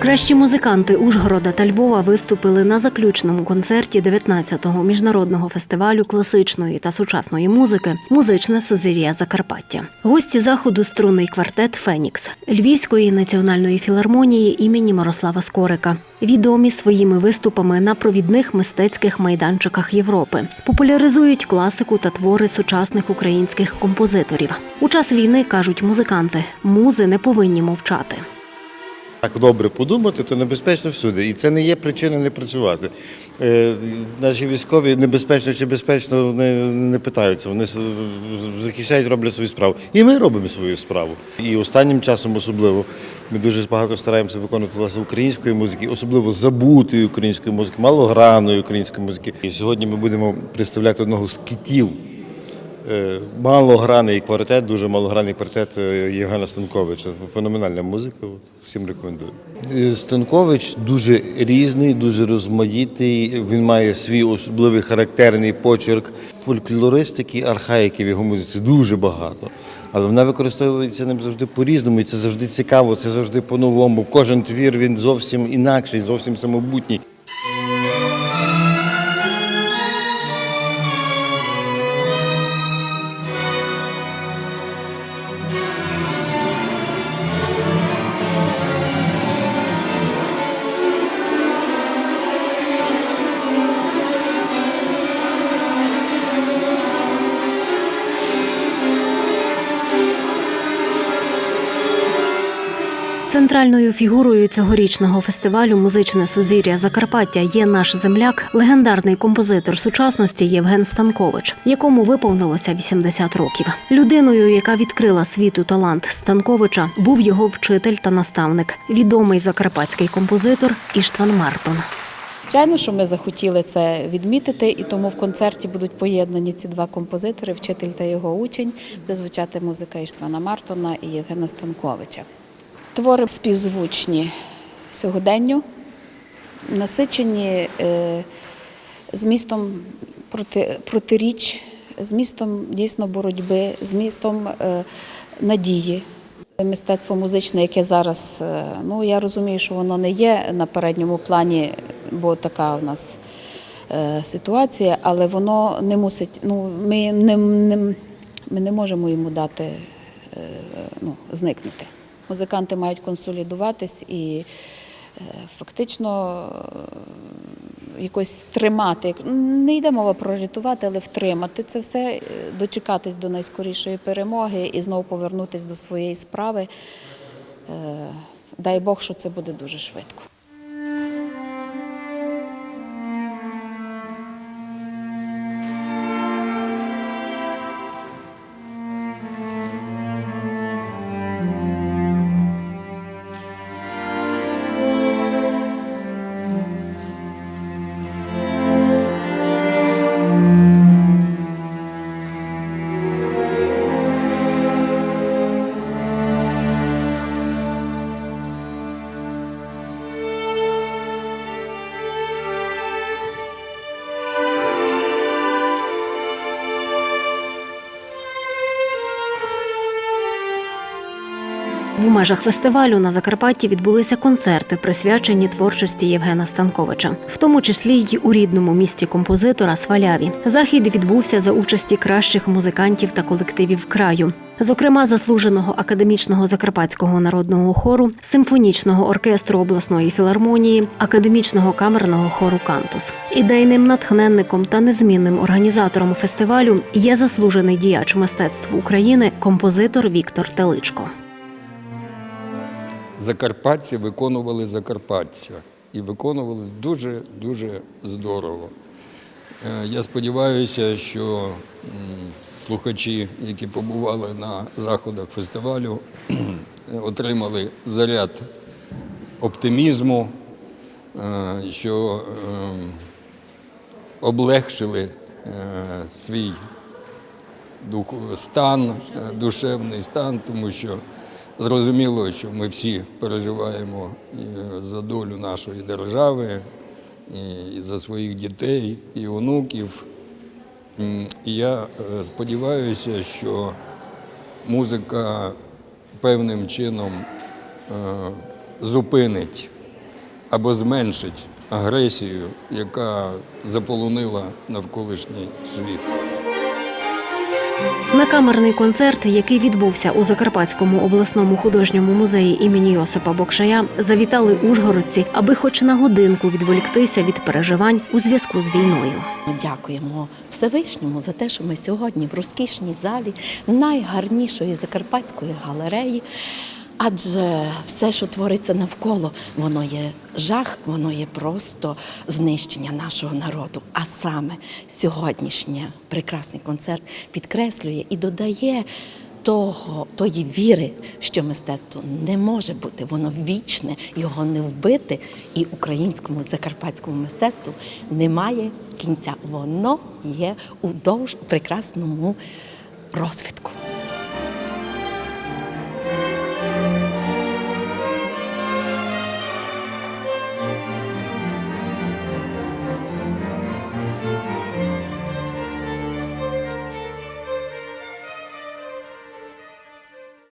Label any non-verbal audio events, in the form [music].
Кращі музиканти Ужгорода та Львова виступили на заключному концерті 19-го міжнародного фестивалю класичної та сучасної музики Музичне сузір'я Закарпаття. Гості заходу струнний квартет Фенікс Львівської національної філармонії імені Мирослава Скорика. Відомі своїми виступами на провідних мистецьких майданчиках Європи, популяризують класику та твори сучасних українських композиторів. У час війни кажуть музиканти, музи не повинні мовчати. Так добре подумати, то небезпечно всюди. І це не є причина не працювати. Е, наші військові небезпечно чи безпечно не, не питаються. Вони захищають, роблять свою справу. І ми робимо свою справу. І останнім часом особливо ми дуже багато стараємося виконувати власне української музики, особливо забутої української музики, малограної української музики. І сьогодні ми будемо представляти одного з китів. Е, Малограний квартет, дуже малограний квартет е, Євгена Станковича. Феноменальна музика, всім рекомендую. Е, Станкович дуже різний, дуже розмаїтий. Він має свій особливий характерний почерк. Фольклористики, архаїки в його музиці дуже багато. Але вона використовується ним завжди по-різному, і це завжди цікаво, це завжди по-новому. Кожен твір він зовсім інакший, зовсім самобутній. Центральною фігурою цьогорічного фестивалю Музичне сузір'я Закарпаття є наш земляк, легендарний композитор сучасності Євген Станкович, якому виповнилося 80 років. Людиною, яка відкрила світу талант Станковича, був його вчитель та наставник, відомий закарпатський композитор Іштван Мартон. Звичайно, що ми захотіли це відмітити, і тому в концерті будуть поєднані ці два композитори, вчитель та його учень, де звучати музика Іштвана Мартона і Євгена Станковича. Твори співзвучні сьогоденню, насичені е, змістом проти, протиріч, змістом дійсно боротьби, змістом е, надії. Мистецтво музичне, яке зараз, е, ну я розумію, що воно не є на передньому плані, бо така в нас ситуація, але воно не мусить. Ну, ми не, не, ми не можемо йому дати ну, зникнути. Музиканти мають консолідуватись і е, фактично е, якось тримати. Не йде мова про рятувати, але втримати це все, е, дочекатись до найскорішої перемоги і знову повернутися до своєї справи. Дай Бог, що це буде дуже швидко. В межах фестивалю на Закарпатті відбулися концерти, присвячені творчості Євгена Станковича, в тому числі й у рідному місті композитора Сваляві. Захід відбувся за участі кращих музикантів та колективів краю. Зокрема, заслуженого академічного закарпатського народного хору, симфонічного оркестру обласної філармонії, академічного камерного хору Кантус. Ідейним натхненником та незмінним організатором фестивалю є заслужений діяч мистецтв України, композитор Віктор Теличко. Закарпатці виконували закарпатця і виконували дуже дуже здорово. Е, Я сподіваюся, що слухачі, які побували на заходах фестивалю, [clears throat] отримали заряд оптимізму, е, що е, облегшили е, свій стан, душевний стан, тому що зрозуміло, що ми всі переживаємо за долю нашої держави, і за своїх дітей, і онуків. І я е, сподіваюся, що музика певним чином е, зупинить або зменшить агресію, яка заполонила навколишній світ. На камерний концерт, який відбувся у Закарпатському обласному художньому музеї імені Йосипа Бокшая, завітали ужгородці, аби хоч на годинку відволіктися від переживань у зв'язку з війною. Ми Дякуємо Всевишньому за те, що ми сьогодні в розкішній залі найгарнішої закарпатської галереї. Адже все, що твориться навколо, воно є жах, воно є просто знищення нашого народу. А саме сьогоднішній прекрасний концерт підкреслює і додає того, тої віри, що мистецтво не може бути, воно вічне, його не вбити. І українському закарпатському мистецтву немає кінця. Воно є у прекрасному розвитку.